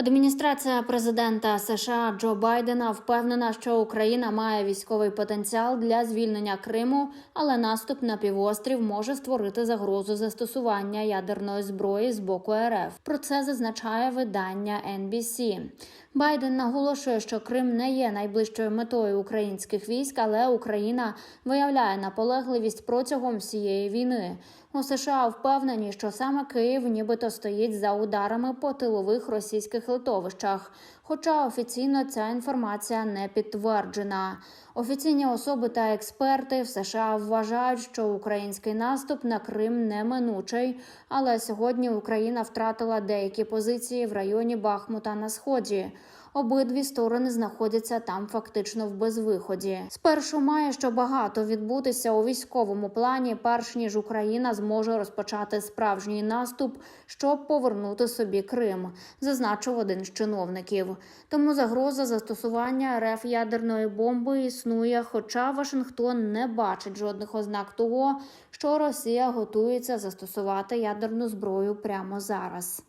Адміністрація президента США Джо Байдена впевнена, що Україна має військовий потенціал для звільнення Криму, але наступ на півострів може створити загрозу застосування ядерної зброї з боку РФ. Про це зазначає видання NBC. Байден наголошує, що Крим не є найближчою метою українських військ, але Україна виявляє наполегливість протягом всієї війни. У США впевнені, що саме Київ нібито стоїть за ударами по тилових російських литовищах. Хоча офіційно ця інформація не підтверджена. Офіційні особи та експерти в США вважають, що український наступ на Крим неминучий, але сьогодні Україна втратила деякі позиції в районі Бахмута на сході. Обидві сторони знаходяться там фактично в безвиході. Спершу має що багато відбутися у військовому плані, перш ніж Україна зможе розпочати справжній наступ, щоб повернути собі Крим, зазначив один з чиновників. Тому загроза застосування РФ ядерної бомби існує, хоча Вашингтон не бачить жодних ознак того, що Росія готується застосувати ядерну зброю прямо зараз.